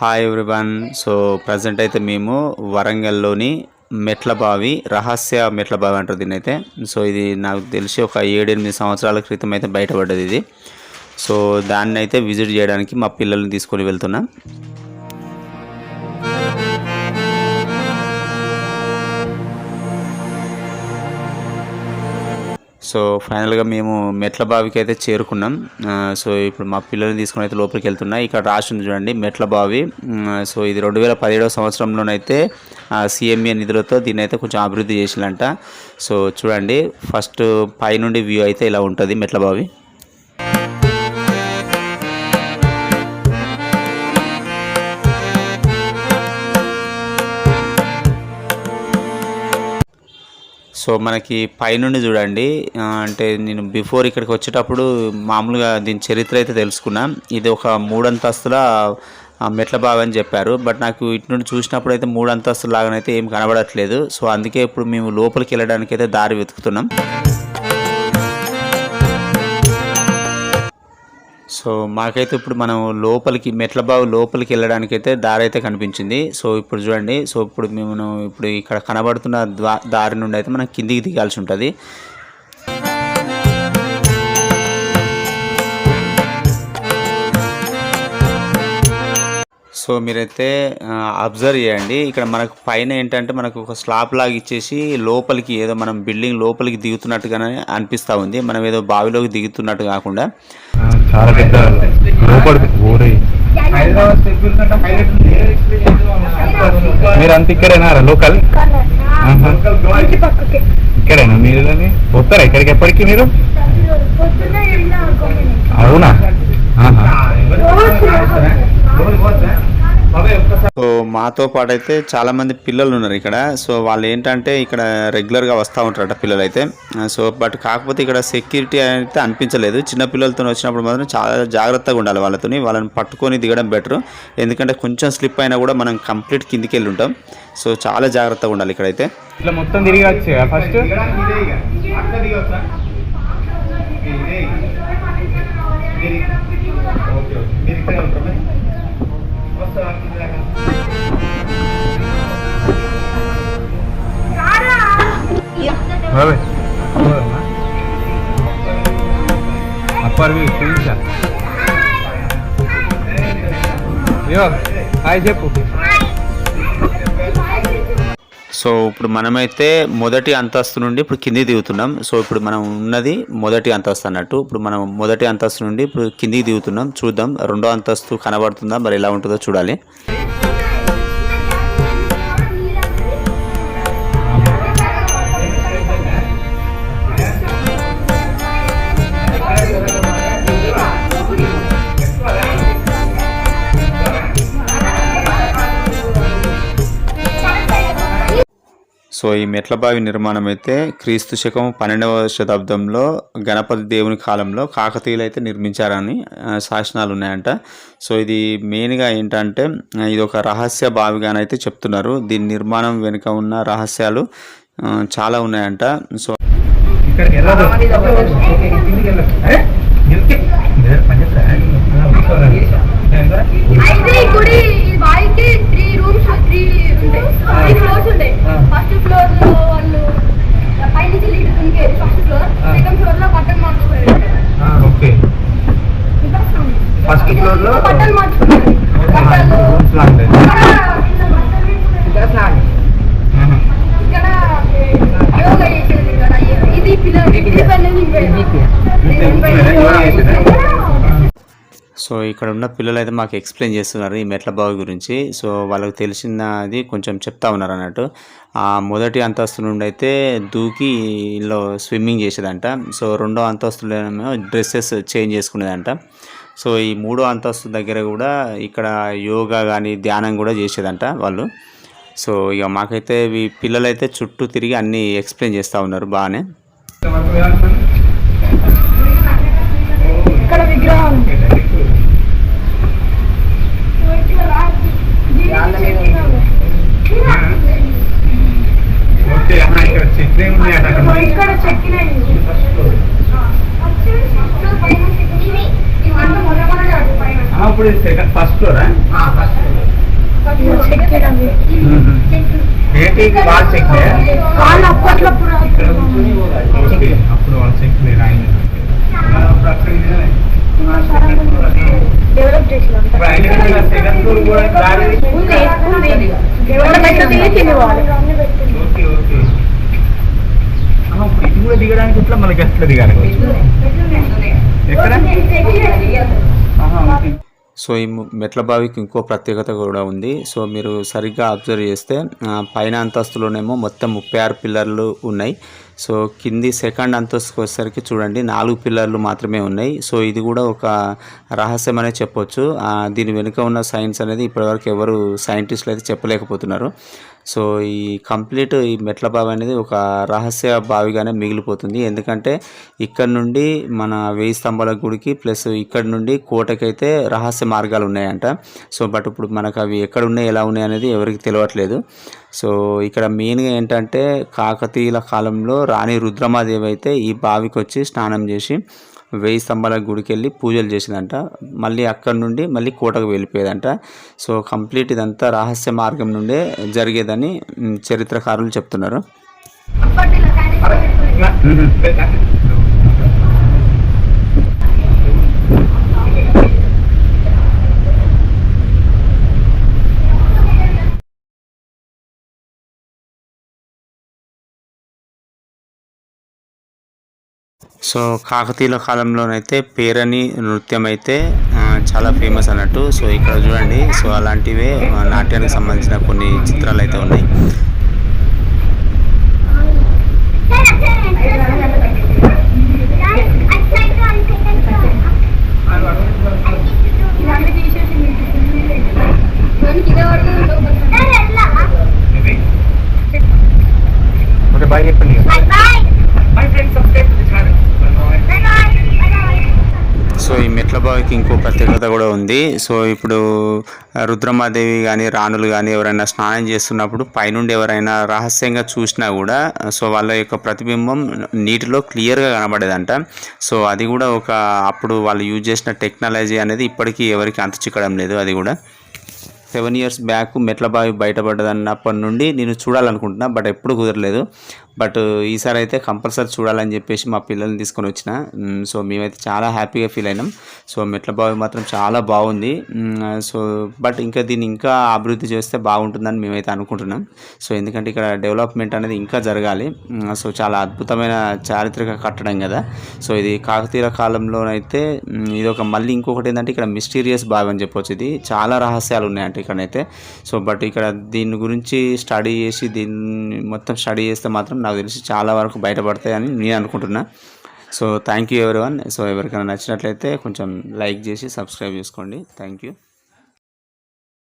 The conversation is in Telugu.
హాయ్ ఎవ్రీవన్ సో ప్రజెంట్ అయితే మేము వరంగల్లోని మెట్లబావి రహస్య మెట్లబావి అంటారు దీని అయితే. సో ఇది నాకు తెలిసి ఒక ఏడెనిమిది సంవత్సరాల క్రితం అయితే బయటపడ్డది ఇది. సో దాన్ని అయితే విజిట్ చేయడానికి మా పిల్లల్ని తీసుకొని వెళ్తున్నాం. సో ఫైనల్గా మేము మెట్ల బావికి అయితే చేరుకున్నాం. సో ఇప్పుడు మా పిల్లల్ని తీసుకుని అయితే లోపలికి వెళ్తున్నా. ఇక్కడ రాసి ఉంది చూడండి మెట్ల బావి. సో ఇది రెండు వేల పదిహేడవ సంవత్సరంలోనైతే సిఎంఏ నిధులతో దీన్ని అయితే కొంచెం అభివృద్ధి చేసిందంట. సో చూడండి ఫస్ట్ పైనుండి వ్యూ అయితే ఇలా ఉంటుంది మెట్ల బావి. సో మనకి పైనుండి చూడండి అంటే నేను బిఫోర్ ఇక్కడికి వచ్చేటప్పుడు మామూలుగా దీని చరిత్ర అయితే తెలుసుకున్నా. ఇది ఒక మూడంతస్తుల మెట్ల బావి అని చెప్పారు. బట్ నాకు ఇటు నుండి చూసినప్పుడు అయితే మూడు అంతస్తుల లాగానైతే ఏం కనబడట్లేదు. సో అందుకే ఇప్పుడు మేము లోపలికి వెళ్ళడానికి అయితే దారి వెతుకుతున్నాం. సో మాకైతే ఇప్పుడు మనం లోపలికి మెట్ల బావి లోపలికి వెళ్ళడానికి అయితే దారి అయితే కనిపించింది. సో ఇప్పుడు చూడండి సో ఇప్పుడు మేము ఇప్పుడు ఇక్కడ కనబడుతున్న దారి నుండి అయితే మనం కిందికి దిగాల్సి ఉంటుంది. సో మీరైతే అబ్జర్వ్ చేయండి. ఇక్కడ మనకు పైన ఏంటంటే మనకు ఒక స్లాబ్ లాగా ఇచ్చేసి లోపలికి ఏదో మనం బిల్డింగ్ లోపలికి దిగుతున్నట్టుగానే అనిపిస్తూ ఉంది. మనం ఏదో బావిలోకి దిగుతున్నట్టు కాకుండా. చాలా పెద్ద మీరు అంత ఇక్కడేనా లోకల్? ఇక్కడేనా మీరు వస్తారా ఇక్కడికి ఎప్పటికి మీరు? అవునా? సో మాతో పాటు అయితే చాలా మంది పిల్లలు ఉన్నారు ఇక్కడ. సో వాళ్ళు ఏంటంటే ఇక్కడ రెగ్యులర్గా వస్తూ ఉంటారట పిల్లలు అయితే సో బట్ కాకపోతే ఇక్కడ సెక్యూరిటీ అయితే అనిపించలేదు. చిన్న పిల్లలతో వచ్చినప్పుడు మాత్రం చాలా జాగ్రత్తగా ఉండాలి వాళ్ళతోని. వాళ్ళని పట్టుకొని దిగడం బెటర్. ఎందుకంటే కొంచెం స్లిప్ అయినా కూడా మనం కంప్లీట్ కిందికి వెళ్ళి ఉంటాం. సో చాలా జాగ్రత్తగా ఉండాలి ఇక్కడైతే. ఇట్లా మొత్తం తిరిగి వచ్చి ఫస్ట్? ఓకే హాయ్ చెప్పు. సో ఇప్పుడు మనమైతే మొదటి అంతస్తు నుండి ఇప్పుడు కిందికి దిగుతున్నాం. సో ఇప్పుడు మనం ఉన్నది మొదటి అంతస్తు అన్నట్టు. ఇప్పుడు మనం మొదటి అంతస్తు నుండి ఇప్పుడు కిందికి దిగుతున్నాం. చూద్దాం రెండో అంతస్తు కనబడుతుందా? మరి ఎలా ఉంటుందో చూడాలి. సో ఈ మెట్ల బావి నిర్మాణం అయితే క్రీస్తు శకం పన్నెండవ శతాబ్దంలో గణపతి దేవుని కాలంలో కాకతీయులు అయితే నిర్మించారని శాసనాలు ఉన్నాయంట. సో ఇది మెయిన్గా ఏంటంటే ఇది ఒక రహస్య బావిగానైతే చెప్తున్నారు. దీని నిర్మాణం వెనుక ఉన్న రహస్యాలు చాలా ఉన్నాయంట. సో ఇక్కడికి అయితే ఈ గుడి ఈ బావికి త్రీ రూమ్స్ త్రీ ఉంటాయి. త్రీ ఫ్లోర్స్ ఉంటాయి. ఫస్ట్ ఫ్లోర్లో వాళ్ళు లీడ్ దునికేది ఫస్ట్ ఫ్లోర్ సెకండ్ ఫ్లోర్లో బట్టలు ఓకే. First floor లో- బట్టలు మార్చుకునేది బట్టలు ఇక్కడ స్నానం. ఇక్కడ యోగా చేసేది ఇక్కడ ఇది పిల్లలు సో ఇక్కడ ఉన్న పిల్లలు అయితే మాకు ఎక్స్ప్లెయిన్ చేస్తున్నారు ఈ మెట్ల బావి గురించి. సో వాళ్ళకి తెలిసినది కొంచెం చెప్తా ఉన్నారు అన్నట్టు. ఆ మొదటి అంతస్తు నుండి అయితే దూకి ఇందులో స్విమ్మింగ్ చేసేదంట. సో రెండో అంతస్తులో డ్రెస్సెస్ చేంజ్ చేసుకునేదంట. సో ఈ మూడో అంతస్తు దగ్గర కూడా ఇక్కడ యోగా కానీ ధ్యానం కూడా చేసేదంట వాళ్ళు. సో ఇక మాకైతే పిల్లలైతే చుట్టూ తిరిగి అన్నీ ఎక్స్ప్లెయిన్ చేస్తూ ఉన్నారు బాగానే ఇక్కడ విగ్రహం ఓకే ఇక్కడ చెట్లు ఉన్నాయట అక్కడ ఇక్కడ చెక్కినాయి సెకండ్ ఫస్ట్ ఫ్లోరా ఫస్ట్ ఏంటి చెక్ అప్పుడు వాళ్ళ చెక్ లేదు ఆయన అప్పుడు సెకండ్ ఫ్లోర్ కూడా ఓకే ఓకే. ఇప్పుడు దిగడానికి ఎట్లా? మనకి ఎట్లా దిగాలి. ఎక్కడ. సో ఈ మెట్ల బావికి ఇంకో ప్రత్యేకత కూడా ఉంది. సో మీరు సరిగ్గా అబ్జర్వ్ చేస్తే పైన అంతస్తులోనేమో మొత్తం ముప్పై ఆరు పిల్లర్లు ఉన్నాయి. సో కింది సెకండ్ అంతస్తుకి వచ్చేసరికి చూడండి నాలుగు పిల్లర్లు మాత్రమే ఉన్నాయి. సో ఇది కూడా ఒక రహస్యం అనే చెప్పొచ్చు దీని వెనుక ఉన్న సైన్స్ అనేది ఇప్పటివరకు ఎవరు సైంటిస్టులు అయితే చెప్పలేకపోతున్నారు. సో ఈ కంప్లీట్ ఈ మెట్ల బావి అనేది ఒక రహస్య బావిగానే మిగిలిపోతుంది. ఎందుకంటే ఇక్కడ నుండి మన వెయ్యి స్తంభాల గుడికి ప్లస్ ఇక్కడ నుండి కోటకైతే రహస్య మార్గాలు ఉన్నాయంట. సో బట్ ఇప్పుడు మనకు అవి ఎక్కడ ఉన్నాయి ఎలా ఉన్నాయి అనేది ఎవరికి తెలియట్లేదు సో ఇక్కడ మెయిన్గా ఏంటంటే కాకతీయుల కాలంలో రాణి రుద్రమాదేవి అయితే ఈ బావికి వచ్చి స్నానం చేసి వెయ్యి స్తంభాల గుడికి వెళ్ళి పూజలు చేసిందంట. మళ్ళీ అక్కడ నుండి మళ్ళీ కోటకు వెళ్ళిపోయేదంట. సో కంప్లీట్ ఇదంతా రహస్య మార్గం నుండే జరిగేదని చరిత్రకారులు చెప్తున్నారు. సో కాకతీయుల కాలంలోనైతే పేరని నృత్యం అయితే చాలా ఫేమస్ అన్నట్టు. సో ఇక్కడ చూడండి సో అలాంటివే నాట్యానికి సంబంధించిన కొన్ని చిత్రాలు అయితే ఉన్నాయి. ఓకే బాయ్ చెప్పండి my friends subscribe to channel so ఇంకొక ఇంకో ప్రత్యేకత కూడా ఉంది. సో ఇప్పుడు రుద్రమాదేవి కానీ రాణులు కానీ ఎవరైనా స్నానం చేస్తున్నప్పుడు పైనుండి ఎవరైనా రహస్యంగా చూసినా కూడా సో వాళ్ళ యొక్క ప్రతిబింబం నీటిలో క్లియర్గా కనబడేదంట. సో అది కూడా ఒక అప్పుడు వాళ్ళు యూజ్ చేసిన టెక్నాలజీ అనేది ఇప్పటికీ ఎవరికి అంత చిక్కడం లేదు అది కూడా. సెవెన్ ఇయర్స్ బ్యాక్ మెట్లబావి బయటపడ్డదన్నప్పటి నుండి నేను చూడాలనుకుంటున్నా బట్ ఎప్పుడు కుదరలేదు. బట్ ఈసారి అయితే కంపల్సరీ చూడాలని చెప్పేసి మా పిల్లల్ని తీసుకొని వచ్చిన. సో మేమైతే చాలా హ్యాపీగా ఫీల్ అయినాం. సో మెట్ల బావి మాత్రం చాలా బాగుంది. సో బట్ ఇంకా దీన్ని ఇంకా అభివృద్ధి చేస్తే బాగుంటుందని మేమైతే అనుకుంటున్నాం. సో ఎందుకంటే ఇక్కడ డెవలప్మెంట్ అనేది ఇంకా జరగాలి. సో చాలా అద్భుతమైన చారిత్రక కట్టడం కదా. సో ఇది కాకతీయ కాలంలోనైతే ఇది ఒక మళ్ళీ ఇంకొకటి ఏంటంటే ఇక్కడ మిస్టీరియస్ బావి అని చెప్పొచ్చు. ఇది చాలా రహస్యాలు ఉన్నాయంటే ఇక్కడైతే. సో బట్ ఇక్కడ దీని గురించి స్టడీ చేసి దీన్ని మొత్తం స్టడీ చేస్తే మాత్రం నాకు తెలిసి చాలా వరకు బయటపడతాయని నేను అనుకుంటున్నా. So thank you everyone so ఎవరికైనా నచ్చినట్లయితే కొంచెం లైక్ చేసి సబ్స్క్రైబ్ చేసుకోండి. Thank you